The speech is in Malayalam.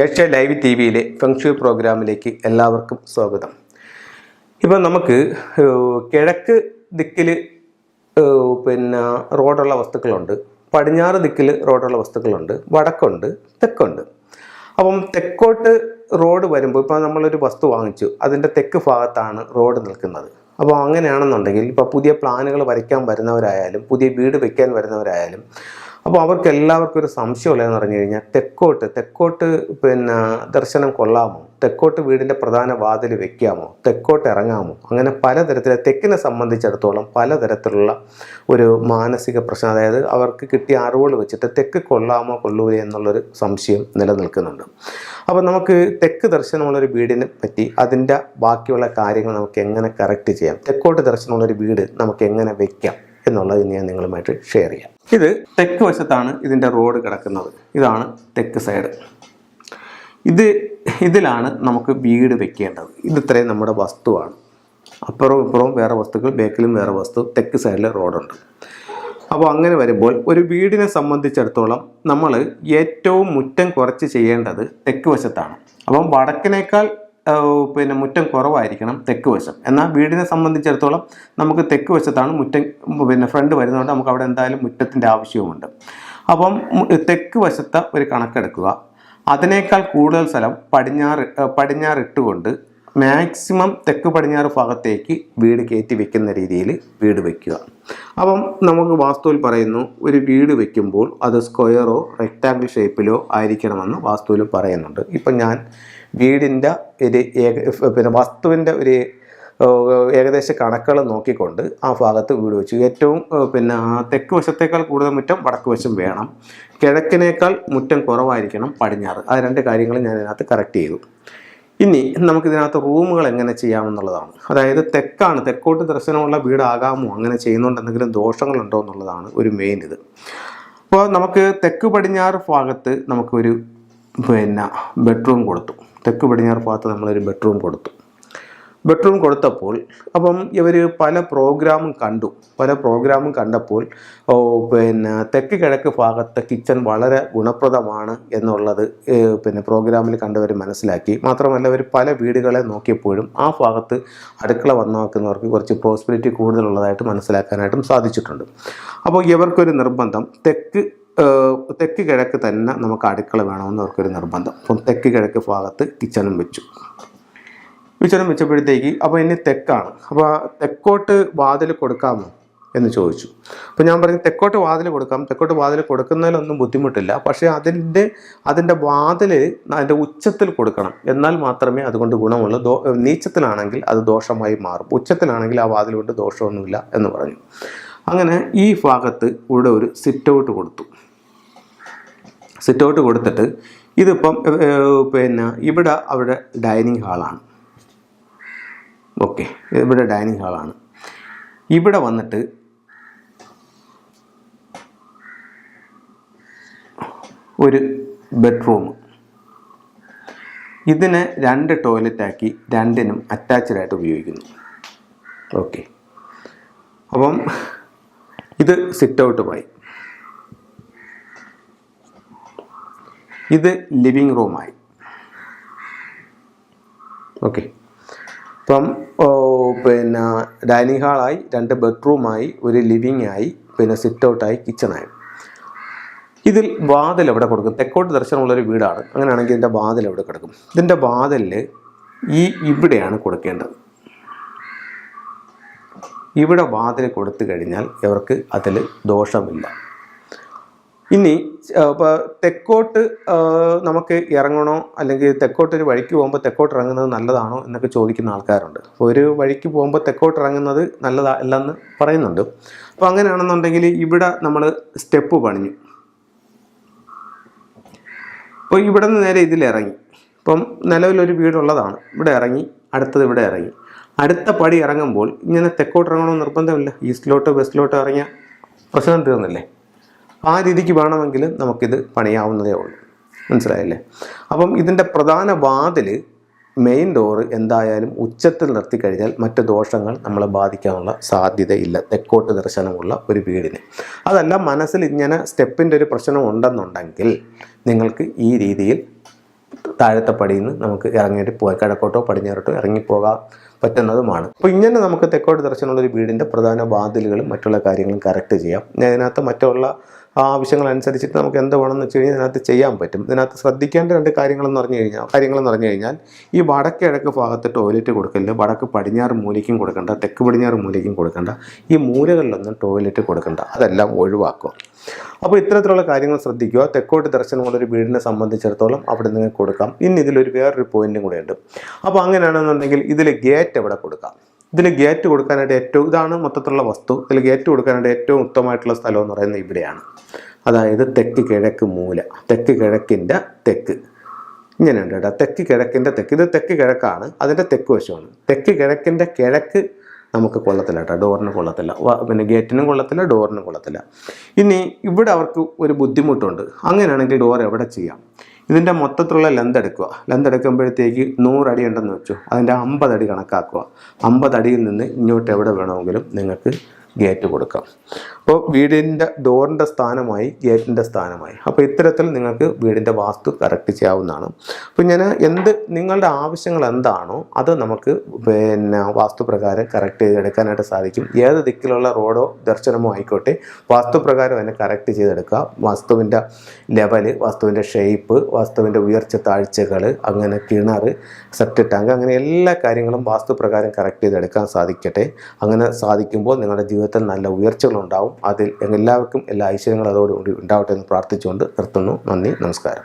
ഏഷ്യ ലൈവ് ടി വിയിലെ ഫെങ്ഷു പ്രോഗ്രാമിലേക്ക് എല്ലാവർക്കും സ്വാഗതം. ഇപ്പം നമുക്ക് കിഴക്ക് ദിക്കിൽ പിന്നെ റോഡുള്ള വസ്തുക്കളുണ്ട് പടിഞ്ഞാറ് ദിക്കിൽ റോഡുള്ള വസ്തുക്കളുണ്ട് വടക്കുണ്ട് തെക്കുണ്ട്. അപ്പം തെക്കോട്ട് റോഡ് വരുമ്പോൾ ഇപ്പോൾ നമ്മളൊരു വസ്തു വാങ്ങിച്ചു അതിന്റെ തെക്ക് ഭാഗത്താണ് റോഡ് നിൽക്കുന്നത്. അപ്പോൾ അങ്ങനെയാണെന്നുണ്ടെങ്കിൽ ഇപ്പോൾ പുതിയ പ്ലാനുകൾ വരയ്ക്കാൻ വരുന്നവരായാലും പുതിയ വീട് വയ്ക്കാൻ വരുന്നവരായാലും അപ്പോൾ അവർക്ക് എല്ലാവർക്കും ഒരു സംശയമുള്ളതെന്ന് പറഞ്ഞു കഴിഞ്ഞാൽ തെക്കോട്ട് തെക്കോട്ട് പിന്നെ ദർശനം കൊള്ളാമോ? തെക്കോട്ട് വീടിന്റെ പ്രധാന വാതിൽ വെക്കാമോ? തെക്കോട്ട് ഇറങ്ങാമോ? അങ്ങനെ പലതരത്തിലെ തെക്കിനെ സംബന്ധിച്ചിടത്തോളം പലതരത്തിലുള്ള ഒരു മാനസിക പ്രശ്നം അതായത് അവർക്ക് കിട്ടിയ അറിവുകൾ വെച്ചിട്ട് തെക്ക് കൊള്ളാമോ കൊള്ളൂലേ എന്നുള്ളൊരു സംശയം നിലനിൽക്കുന്നുണ്ട്. അപ്പോൾ നമുക്ക് തെക്ക് ദർശനമുള്ളൊരു വീടിനെ പറ്റി അതിന്റെ ബാക്കിയുള്ള കാര്യങ്ങൾ നമുക്ക് എങ്ങനെ കറക്റ്റ് ചെയ്യാം? തെക്കോട്ട് ദർശനമുള്ളൊരു വീട് നമുക്ക് എങ്ങനെ വെക്കാം? എന്നുള്ളത് ഞാൻ നിങ്ങളുമായിട്ട് ഷെയർ ചെയ്യാം. ഇത് തെക്ക് വശത്താണ് ഇതിന്റെ റോഡ് കിടക്കുന്നത്. ഇതാണ് തെക്ക് സൈഡ്. ഇത് ഇതിലാണ് നമുക്ക് വീട് വെക്കേണ്ടത്. ഇത് ഇത്രയും നമ്മുടെ വസ്തുവാണ്. അപ്പുറവും ഇപ്പുറവും വേറെ വസ്തുക്കൾ ബേക്കിലും വേറെ വസ്തു തെക്ക് സൈഡിൽ റോഡുണ്ട്. അപ്പോൾ അങ്ങനെ വരുമ്പോൾ ഒരു വീടിനെ സംബന്ധിച്ചിടത്തോളം നമ്മൾ ഏറ്റവും മുറ്റം കുറച്ച് ചെയ്യേണ്ടത് തെക്ക് വശത്താണ്. അപ്പം വടക്കിനേക്കാൾ പിന്നെ മുറ്റം കുറവായിരിക്കണം തെക്ക് വശം. എന്നാൽ വീടിനെ സംബന്ധിച്ചിടത്തോളം നമുക്ക് തെക്ക് വശത്താണ് മുറ്റം പിന്നെ ഫ്രണ്ട് വരുന്നതുകൊണ്ട് നമുക്ക് അവിടെ എന്തായാലും മുറ്റത്തിന്റെ ആവശ്യവുമുണ്ട്. അപ്പം തെക്ക് വശത്തെ ഒരു കണക്കെടുക്കുക. അതിനേക്കാൾ കൂടുതൽ സ്ഥലം പടിഞ്ഞാറ് പടിഞ്ഞാറിട്ടുകൊണ്ട് മാക്സിമം തെക്ക് പടിഞ്ഞാറ് ഭാഗത്തേക്ക് വീട് കയറ്റി വെക്കുന്ന രീതിയിൽ വീട് വെക്കുക. അപ്പം നമുക്ക് വാസ്തുവിൽ പറയുന്നു ഒരു വീട് വെക്കുമ്പോൾ അത് സ്ക്വയറോ റെക്റ്റാങ്കിൾ ഷേപ്പിലോ ആയിരിക്കണമെന്ന് വാസ്തുവിൽ പറയുന്നുണ്ട്. ഇപ്പം ഞാൻ വീടിന്റെ ഒരു ഏക പിന്നെ വസ്തുവിന്റെ ഒരു ഏകദേശ കണക്കുകൾ നോക്കിക്കൊണ്ട് ആ ഭാഗത്ത് വീട് വെച്ചു. ഏറ്റവും പിന്നെ തെക്ക് വശത്തേക്കാൾ കൂടുതൽ മുറ്റം വടക്ക് വശം വേണം. കിഴക്കിനേക്കാൾ മുറ്റം കുറവായിരിക്കണം പടിഞ്ഞാറ്. ആ രണ്ട് കാര്യങ്ങൾ ഞാൻ അതിനകത്ത് കറക്റ്റ് ചെയ്തു. ഇനി നമുക്കിതിനകത്ത് റൂമുകൾ എങ്ങനെ ചെയ്യാമെന്നുള്ളതാണ്. അതായത് തെക്കാണ് തെക്കോട്ട് ദർശനമുള്ള വീടാകാമോ അങ്ങനെ ചെയ്യുന്നുണ്ട് എന്തെങ്കിലും ദോഷങ്ങളുണ്ടോ എന്നുള്ളതാണ് ഒരു മെയിൻ ഇത്. അപ്പോൾ നമുക്ക് തെക്ക് പടിഞ്ഞാറ് ഭാഗത്ത് നമുക്കൊരു പിന്നെ ബെഡ്റൂം കൊടുത്തു. തെക്ക് പടിഞ്ഞാറ് ഭാഗത്ത് നമ്മളൊരു ബെഡ്റൂം കൊടുത്തു. ബെഡ്റൂം കൊടുത്തപ്പോൾ അപ്പം ഇവർ പല പ്രോഗ്രാമും കണ്ടു. പല പ്രോഗ്രാമും കണ്ടപ്പോൾ പിന്നെ തെക്ക് കിഴക്ക് ഭാഗത്തെ കിച്ചൺ വളരെ ഗുണപ്രദമാണ് എന്നുള്ളത് പിന്നെ പ്രോഗ്രാമിൽ കണ്ടവർ മനസ്സിലാക്കി. മാത്രമല്ല അവർ പല വീടുകളെ നോക്കിയപ്പോഴും ആ ഭാഗത്ത് അടുക്കള വന്നാക്കുന്നവർക്ക് കുറച്ച് പ്രോസ്പിരിറ്റി കൂടുതലുള്ളതായിട്ട് മനസ്സിലാക്കാനായിട്ടും സാധിച്ചിട്ടുണ്ട്. അപ്പോൾ ഇവർക്കൊരു നിർബന്ധം തെക്ക് തെക്ക് കിഴക്ക് തന്നെ നമുക്ക് അടുക്കള വേണമെന്ന് അവർക്കൊരു നിർബന്ധം. അപ്പം തെക്ക് കിഴക്ക് ഭാഗത്ത് കിച്ചണും വെച്ചു. വിചാരം വെച്ചപ്പോഴത്തേക്ക് അപ്പോൾ ഇനി തെക്കാണ്. അപ്പോൾ തെക്കോട്ട് വാതിൽ കൊടുക്കാമോ എന്ന് ചോദിച്ചു. അപ്പോൾ ഞാൻ പറഞ്ഞു തെക്കോട്ട് വാതിൽ കൊടുക്കാം. തെക്കോട്ട് വാതിൽ കൊടുക്കുന്നതിലൊന്നും ബുദ്ധിമുട്ടില്ല. പക്ഷേ അതിന്റെ അതിന്റെ വാതിൽ അതിന്റെ ഉച്ചത്തിൽ കൊടുക്കണം. എന്നാൽ മാത്രമേ അതുകൊണ്ട് ഗുണമുള്ളൂ. ദോ നീച്ചത്തിലാണെങ്കിൽ അത് ദോഷമായി മാറും. ഉച്ചത്തിലാണെങ്കിൽ ആ വാതിൽ കൊണ്ട് ദോഷമൊന്നുമില്ല എന്ന് പറഞ്ഞു. അങ്ങനെ ഈ ഭാഗത്ത് ഇവിടെ ഒരു സിറ്റ് ഔട്ട് കൊടുത്തു. സിറ്റ് ഔട്ട് കൊടുത്തിട്ട് ഇതിപ്പം പിന്നെ ഇവിടെ അവിടെ ഡൈനിങ് ഹാളാണ്. ഓക്കെ ഇവിടെ ഡൈനിങ് ഹാളാണ്. ഇവിടെ വന്നിട്ട് ഒരു ബെഡ്റൂം. ഇതിനെ രണ്ട് ടോയ്ലറ്റാക്കി രണ്ടിനും അറ്റാച്ച്ഡ് ആയിട്ട് ഉപയോഗിക്കുന്നു. ഓക്കെ. അപ്പം ഇത് സിറ്റ് ഔട്ടുമായി ഇത് ലിവിങ് റൂമായി ഓക്കെ. ഇപ്പം പിന്നെ ഡൈനിങ് ഹാളായി രണ്ട് ബെഡ്റൂമായി ഒരു ലിവിങ് ആയി പിന്നെ സിറ്റ് ഔട്ടായി കിച്ചണായി. ഇതിൽ വാതിൽ എവിടെ കൊടുക്കും? തെക്കോട്ട് ദർശനമുള്ളൊരു വീടാണ്. അങ്ങനെയാണെങ്കിൽ ഇതിന്റെ വാതിൽ എവിടെ കിടക്കും? ഇതിന്റെ വാതിലിൽ ഈ ഇവിടെയാണ് കൊടുക്കേണ്ടത്. ഇവിടെ വാതിൽ കൊടുത്തു കഴിഞ്ഞാൽ ഇവർക്ക് അതിൽ ദോഷമില്ല. ഇനി ഇപ്പോൾ തെക്കോട്ട് നമുക്ക് ഇറങ്ങണോ? അല്ലെങ്കിൽ തെക്കോട്ട് ഒരു വഴിക്ക് പോകുമ്പോൾ തെക്കോട്ട് ഇറങ്ങുന്നത് നല്ലതാണോ എന്നൊക്കെ ചോദിക്കുന്ന ആൾക്കാരുണ്ട്. അപ്പോൾ ഒരു വഴിക്ക് പോകുമ്പോൾ തെക്കോട്ട് ഇറങ്ങുന്നത് നല്ലതാ അല്ലെന്ന് പറയുന്നുണ്ട്. അപ്പോൾ അങ്ങനെയാണെന്നുണ്ടെങ്കിൽ ഇവിടെ നമ്മൾ സ്റ്റെപ്പ് പണിഞ്ഞു. അപ്പോൾ ഇവിടെ നിന്ന് നേരെ ഇതിൽ ഇറങ്ങി ഇപ്പം നിലവിലൊരു വീടുള്ളതാണ്. ഇവിടെ ഇറങ്ങി അടുത്തത് ഇവിടെ ഇറങ്ങി. അടുത്ത പടി ഇറങ്ങുമ്പോൾ ഇങ്ങനെ തെക്കോട്ട് ഇറങ്ങണമെന്ന് നിർബന്ധമില്ല. ഈസ്റ്റിലോട്ടോ വെസ്റ്റിലോട്ടോ ഇറങ്ങിയ പ്രശ്നം തീർന്നില്ലേ? ആ രീതിക്ക് വേണമെങ്കിൽ നമുക്കിത് പണിയാവുന്നതേ ഉള്ളൂ. മനസ്സിലായില്ലേ? അപ്പം ഇതിന്റെ പ്രധാന വാതിൽ മെയിൻ ഡോറ് എന്തായാലും ഉച്ചത്തിൽ നിർത്തി കഴിഞ്ഞാൽ മറ്റ് ദോഷങ്ങൾ നമ്മളെ ബാധിക്കാനുള്ള സാധ്യതയില്ല തെക്കോട്ട് ദർശനമുള്ള ഒരു വീടിന്. അതല്ല മനസ്സിൽ ഇങ്ങനെ സ്റ്റെപ്പിന്റെ ഒരു പ്രശ്നം ഉണ്ടെന്നുണ്ടെങ്കിൽ നിങ്ങൾക്ക് ഈ രീതിയിൽ താഴത്തെ പടിയിൽ നിന്ന് നമുക്ക് ഇറങ്ങിയിട്ട് പോകാം. കിഴക്കോട്ടോ പടിഞ്ഞാറോട്ടോ ഇറങ്ങിപ്പോകാൻ പറ്റുന്നതുമാണ്. അപ്പോൾ ഇങ്ങനെ നമുക്ക് തെക്കോട്ട് ദർശനമുള്ള ഒരു വീടിന്റെ പ്രധാന വാതിലുകളും മറ്റുള്ള കാര്യങ്ങളും കറക്റ്റ് ചെയ്യാം. ഇതിനകത്ത് മറ്റുള്ള ആവശ്യങ്ങൾ അനുസരിച്ചിട്ട് നമുക്ക് എന്ത് വേണമെന്ന് വെച്ച് കഴിഞ്ഞാൽ ഇതിനകത്ത് ചെയ്യാൻ പറ്റും. ഇതിനകത്ത് ശ്രദ്ധിക്കേണ്ട രണ്ട് കാര്യങ്ങളെന്ന് പറഞ്ഞു കഴിഞ്ഞാൽ കാര്യങ്ങളെന്ന് പറഞ്ഞു കഴിഞ്ഞാൽ ഈ വടക്കിഴക്ക് ഭാഗത്ത് ടോയ്ലറ്റ് കൊടുക്കൽ വടക്ക് പടിഞ്ഞാറ് മൂലയ്ക്കും കൊടുക്കണ്ട തെക്ക് പടിഞ്ഞാറ് മൂലയ്ക്കും കൊടുക്കണ്ട ഈ മൂലകളിലൊന്നും ടോയ്ലറ്റ് കൊടുക്കണ്ട. അതെല്ലാം ഒഴിവാക്കുക. അപ്പോൾ ഇത്തരത്തിലുള്ള കാര്യങ്ങൾ ശ്രദ്ധിക്കുക. തെക്കോട്ട് ദർശനമുള്ള ഒരു വീടിനെ സംബന്ധിച്ചിടത്തോളം അവിടെ നിങ്ങൾക്ക് കൊടുക്കാം. ഇനി ഇതിലൊരു വേറൊരു പോയിന്റും കൂടെ ഉണ്ട്. അപ്പോൾ അങ്ങനെയാണെന്നുണ്ടെങ്കിൽ ഇതിൽ ഗേറ്റ് എവിടെ കൊടുക്കാം? ഇതിന് ഗേറ്റ് കൊടുക്കാനായിട്ട് ഏറ്റവും ഇതാണ് മൊത്തത്തിലുള്ള വസ്തു. ഇതിൽ ഗേറ്റ് കൊടുക്കാനായിട്ട് ഏറ്റവും ഉത്തമമായിട്ടുള്ള സ്ഥലം എന്ന് പറയുന്നത് ഇവിടെയാണ്. അതായത് തെക്ക് കിഴക്ക് മൂല. തെക്ക് കിഴക്കിന്റെ തെക്ക്. ഇങ്ങനെയുണ്ട് കേട്ടോ. തെക്ക് കിഴക്കിന്റെ തെക്ക്. ഇത് തെക്ക് കിഴക്കാണ്. അതിന്റെ തെക്ക് വശമാണ്. തെക്ക് കിഴക്കിന്റെ കിഴക്ക് നമുക്ക് കൊള്ളത്തില്ല കേട്ടോ. ഡോറിന് കൊള്ളത്തില്ല. പിന്നെ ഗേറ്റിനും കൊള്ളത്തില്ല ഡോറിനും കൊള്ളത്തില്ല. ഇനി ഇവിടെ അവർക്ക് ഒരു ബുദ്ധിമുട്ടുണ്ട്. അങ്ങനെയാണെങ്കിൽ ഡോർ എവിടെ ചെയ്യാം? ഇതിന്റെ മൊത്തത്തിലുള്ള ലെന്ത് എടുക്കുക. ലെന്ത് എടുക്കുമ്പോഴത്തേക്ക് നൂറടി ഉണ്ടെന്ന് വെച്ചു. അതിന്റെ അമ്പതടി കണക്കാക്കുക. അമ്പതടിയിൽ നിന്ന് ഇങ്ങോട്ട് എവിടെ വേണമെങ്കിലും നിങ്ങൾക്ക് ഗേറ്റ് കൊടുക്കാം. അപ്പോൾ വീടിന്റെ ഡോറിന്റെ സ്ഥാനമായി ഗേറ്റിന്റെ സ്ഥാനമായി. അപ്പോൾ ഇത്തരത്തിൽ നിങ്ങൾക്ക് വീടിന്റെ വാസ്തു കറക്റ്റ് ചെയ്യാവുന്നതാണ്. അപ്പോൾ ഞാൻ എന്ത് നിങ്ങളുടെ ആവശ്യങ്ങൾ എന്താണോ അത് നമുക്ക് പിന്നെ വാസ്തുപ്രകാരം കറക്റ്റ് ചെയ്തെടുക്കാനായിട്ട് സാധിക്കും. ഏത് ദിക്കിലുള്ള റോഡോ ദർശനമോ ആയിക്കോട്ടെ വാസ്തുപ്രകാരം അതിനെ കറക്റ്റ് ചെയ്തെടുക്കുക. വാസ്തുവിന്റെ ലെവൽ വാസ്തുവിന്റെ ഷേപ്പ് വാസ്തുവിന്റെ ഉയർച്ച താഴ്ചകൾ അങ്ങനെ കിണർ സെപ്റ്റ് ടാങ്ക് അങ്ങനെ എല്ലാ കാര്യങ്ങളും വാസ്തുപ്രകാരം കറക്റ്റ് ചെയ്തെടുക്കാൻ സാധിക്കട്ടെ. അങ്ങനെ സാധിക്കുമ്പോൾ നിങ്ങളുടെ ജീവിതത്തിൽ നല്ല ഉയർച്ചകളുണ്ടാവും. അതിൽ എല്ലാവർക്കും എല്ലാ ഐശ്വര്യങ്ങളും അതോടുകൂടി ഉണ്ടാവട്ടെ എന്ന് പ്രാർത്ഥിച്ചുകൊണ്ട് നിർത്തുന്നു. നന്ദി നമസ്കാരം.